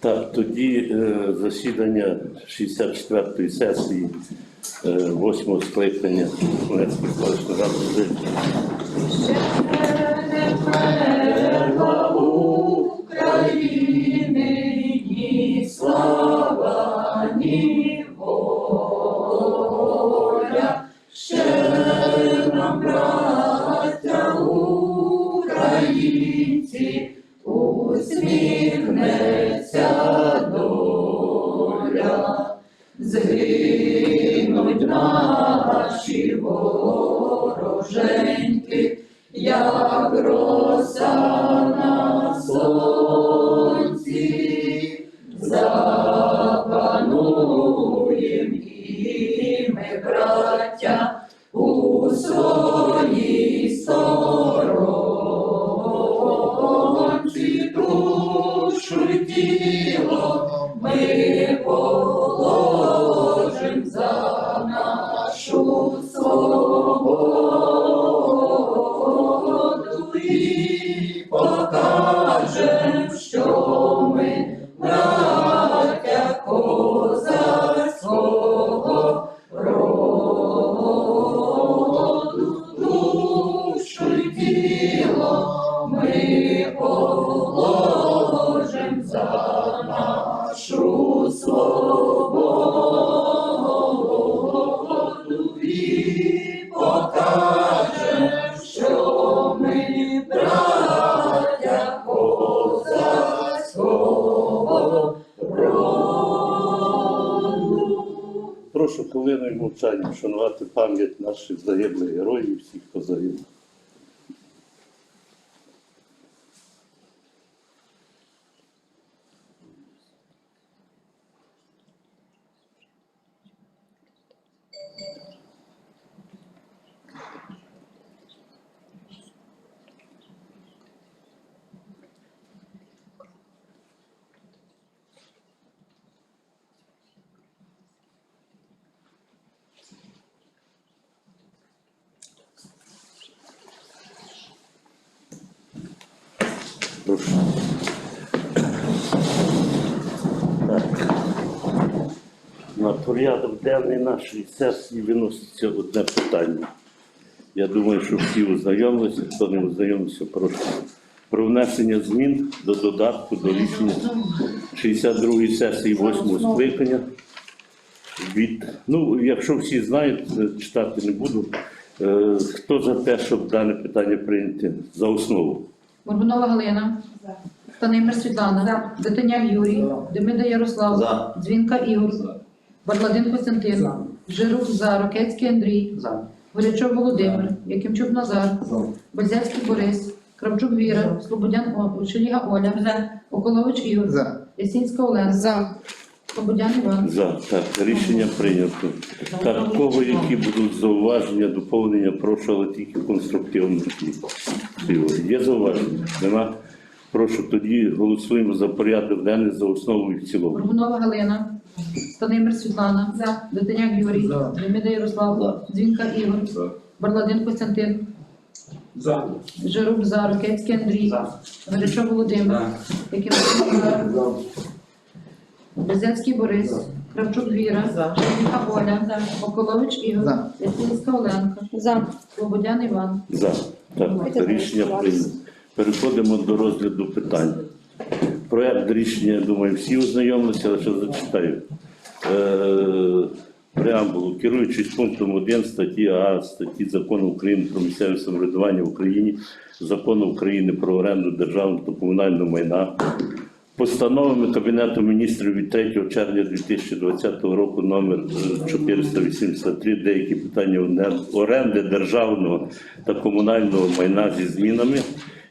Так, тоді е, засідання 64-ї сесії е, 8-го скликання. Хмельницької колишньої ради luz. Наших загиблих героїв, всіх, хто загинув. Прошу. Так. На порядок денний нашої сесії виноситься одне питання. Я думаю, що всі ознайомилися, хто не ознайомився, прошу. Про внесення змін до додатку до рішення 62-ї сесії 8-го скликання. Від, ну, якщо всі знають, е, читати не буду. Е, Хто за те, щоб дане питання прийняти за основу? Горбунова Галина. Станимир Світлана. Детиняк Юрій. Демида Ярослав. Дзвінка Ігор. Барладин Костянтин. Жирук За. Рокецький Андрій. Горячов Володимир. Якимчук Назар. Бальзявський Борис. Кравчук Віра. Слободян О- Шеліга Оля. Околович Ігор. Ясінська Олена. За. Слободян Іван. За. Так, рішення прийнято. Так, кого які будуть зауваження, доповнення, прошу, але тільки конструктивно. Є зауваження? Нема? Прошу, тоді голосуємо за порядок денний за основу і в цілому. Горбунова Галина. Станимир Світлана. Детиняк Юрій. Демида Ярослав. Дзвінка Ігор. Барладин Костянтин. Жирук За. Рокецький Андрій. Горячов Володимир. Якимчук Назар. Безецький Борис, Кравчук Віра, Шеліха Оля, Околович Ігор, За. Ясінська Оленка, За. Слободян Іван. За. Так, рішення прийнято. Переходимо до розгляду питань. Проект рішення, я думаю, всі ознайомилися, але ще зачитаю. Е, преамбулу, керуючись пунктом 1 статті А статті Закону України про місцеве самоврядування в Україні, Закону України про оренду державного та комунального майна, Постановами Кабінету міністрів від 3 червня 2020 року номер е, 483 деякі питання оренди державного та комунального майна зі змінами.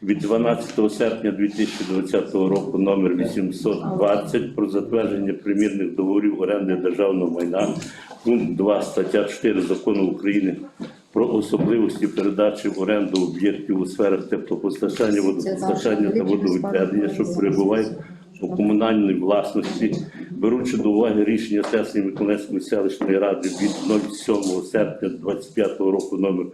Від 12 серпня 2020 року номер 820 про затвердження примірних договорів оренди державного майна. Пункт 2 стаття 4 закону України про особливості передачі в оренду об'єктів у сферах теплопостачання, водопостачання та водовідведення, що перебувають у комунальній власності, беручи до уваги рішення сесії Миколаївської селищної ради від 07 серпня 2025 року номер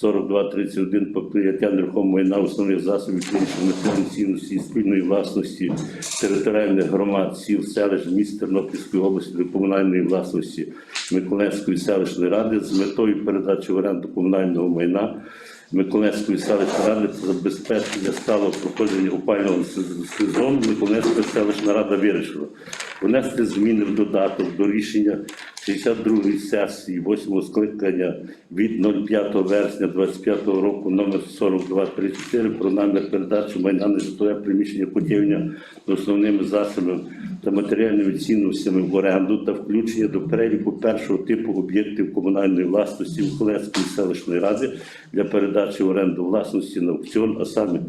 4231 по прийняття нерухомого майна основних засобів фінансової цінності і спільної власності територіальних громад сіл, селищ, міст Тернопільської області до комунальної власності Миколаївської селищної ради з метою передачі в оренду комунального майна Миколаївської селищної ради забезпечення сталого проходження опального сез- сезону Миколаївська селищна рада вирішила внести зміни в додаток до рішення 62-ї сесії 8 скликання від 05 вересня 25 року номер 4234 про намір передачі майна на житлове приміщення котельня основними засобами та матеріальними цінностями в оренду та включення до переліку першого типу об'єктів комунальної власності Миколаївської селищної ради для передачі в оренду власності на аукціон, а саме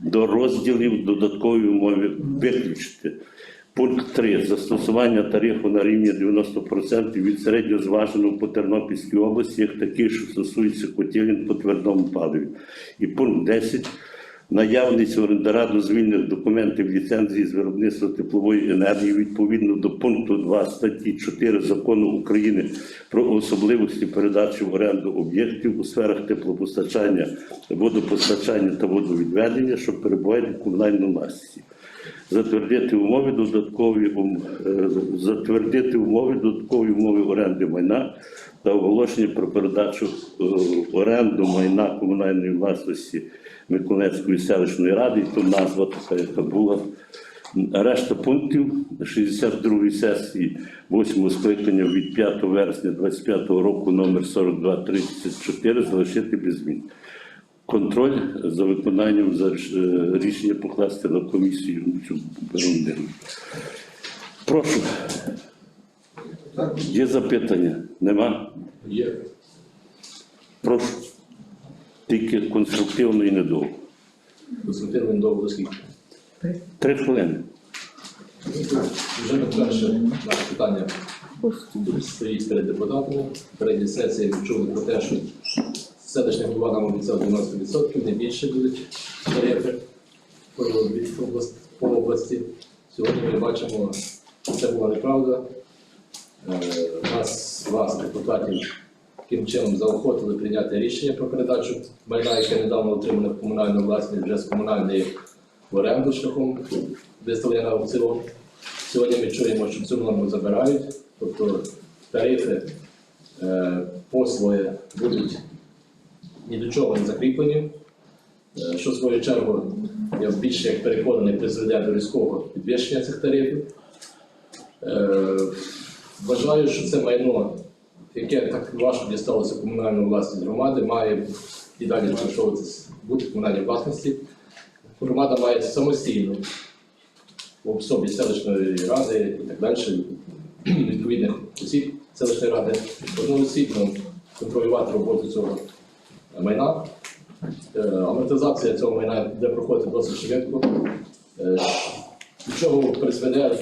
до розділів додаткової умови виключити. Пункт 3. Застосування тарифу на рівні 90% від середньозваженого по Тернопільській області, як такий, що стосується котелень по твердому паливі. І пункт 10. Наявність орендара дозвільних документів ліцензії з виробництва теплової енергії відповідно до пункту 2 статті 4 Закону України про особливості передачі в оренду об'єктів у сферах теплопостачання, водопостачання та водовідведення, що перебувають у комунальному власності затвердити умови додаткові е, затвердити умови додаткові умови оренди майна та оголошення про передачу е, оренду майна комунальної власності Миколаївської селищної ради, і то назва така, яка була. Решта пунктів 62-ї сесії 8 скликання від 5 вересня 25 року номер 4234 залишити без змін. Контроль за виконанням за е, рішення покласти на комісію цю. Прошу. Є запитання? Нема? Є. Прошу. Тільки конструктивно і недовго. Конструктивний довго дослідчий. Три хвилини. Вже не перше питання стоїть перед депутатами. Переді сесії ми чули про те, що селищний голова нам обіцяв 90%, не більше будуть тарифи по області. Сьогодні ми бачимо, що це була неправда. Е, Нас, вас, депутатів, таким чином заохотили прийняти рішення про передачу майна, яке недавно отримане в комунальну власність вже з комунальної в оренду шляхом виставлення аукціон. Сьогодні ми чуємо, що цю норму забирають, тобто тарифи, е, послуги будуть ні до чого не закріплені, е, що в свою чергу, я більше як переконаний, призведе до різкого підвищення цих тарифів. Е, Вважаю, що це майно, яке так важко дісталося комунальну власність громади, має і далі залишовуватися бути комунальній власності. Громада має самостійно в особі селищної ради і так далі, відповідних осіб селищної ради, одноосібно контролювати роботу цього майна. Е, Амортизація цього майна буде проходити досить швидко. Е, До чого призведе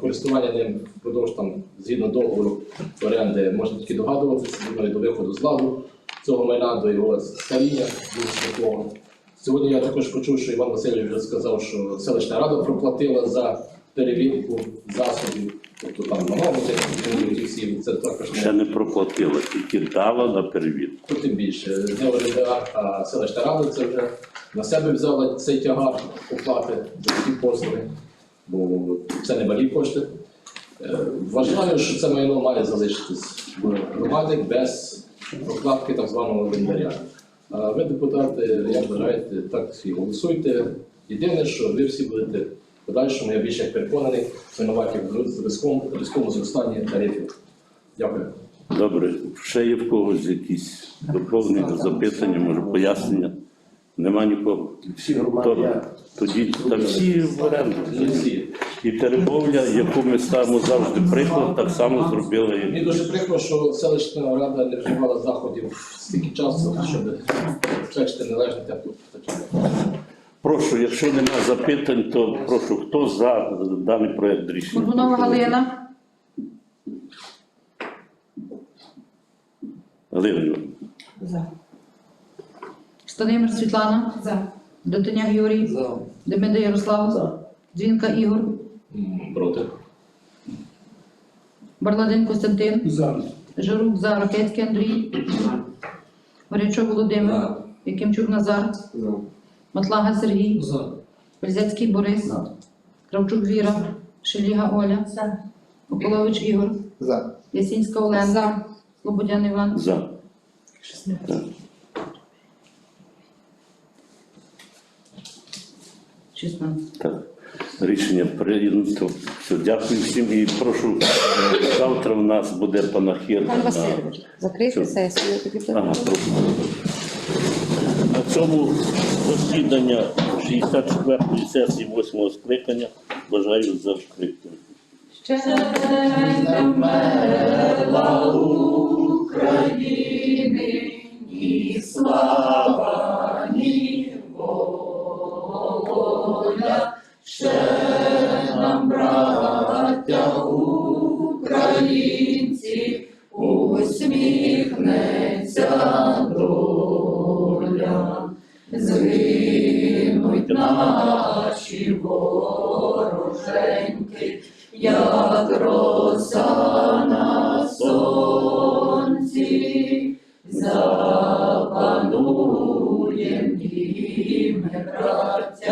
користування ним впродовж там, згідно договору оренди, можна тільки догадуватися, до виходу з ладу цього майна, до його старіння дуже швидкого. Сьогодні я також почув, що Іван Васильович вже сказав, що селищна рада проплатила за перевірку засобів, тобто там на ті всі, це також Ще не проплатила, тільки дала на перевірку. Ну, тим більше, не ОРДА, а селищна рада це вже на себе взяла цей тягар оплати за такі послуги, бо це не малі кошти. Е, Вважаю, що це майно має залишитись в громаді без прокладки так званого інвентаря. А ви, депутати, як вважаєте, так і голосуйте. Єдине, що ви всі будете подальшому, я більше як переконаний, винуваті в різкому, зростанні тарифів. Дякую. Добре, ще є в когось якісь доповнення, запитання, може пояснення? Нема нікого. Всі громадяни. Тоді та всі в оренду. І Теребовля, яку ми ставимо завжди приклад, так само зробила і Мені дуже прикро, що селищна рада не вживала заходів стільки часу, щоб забезпечити належне теплопостачання. Прошу, якщо нема запитань, то прошу, хто за даний проект рішення? Горбунова Галина, Галина Іванівна. За. Станимир Світлана, За. Дотиняк Юрій, Демида Ярослав, Дзвінка Ігор, Проти. Барладин Костянтин, За. Жирук за Ракецький Андрій, Горячов Володимир, За. Якимчук Назар, За. Матлага Сергій, За. Бельзецький Борис, Кравчук Віра, Шеліга Оля, Миколович Ігор, За. Ясінська Олена, Слободян Іван, За. Так. 16. Так, рішення прийнято. Все, дякую всім і прошу. е, Завтра в нас буде панахід. Пан на- Васильович, закрийте Що? сесію, тоді. Ага, прошу. Цьому засідання 64-ї сесії 8-го скликання бажаю закрити. Ще Вмерла України, і слава, вороженьки, як роса на сонці, запануєм і ми, браття,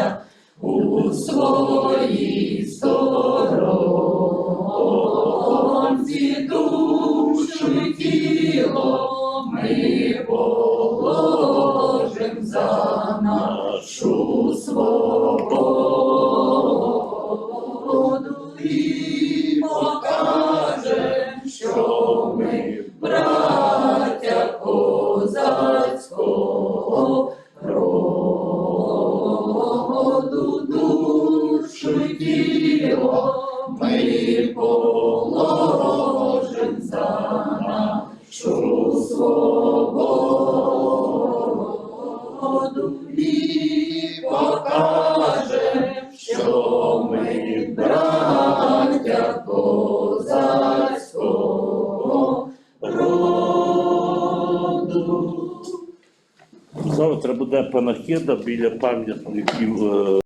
свободу і покажем, що ми браття козацького роду. Завтра буде панахіда біля пам'ятників. е,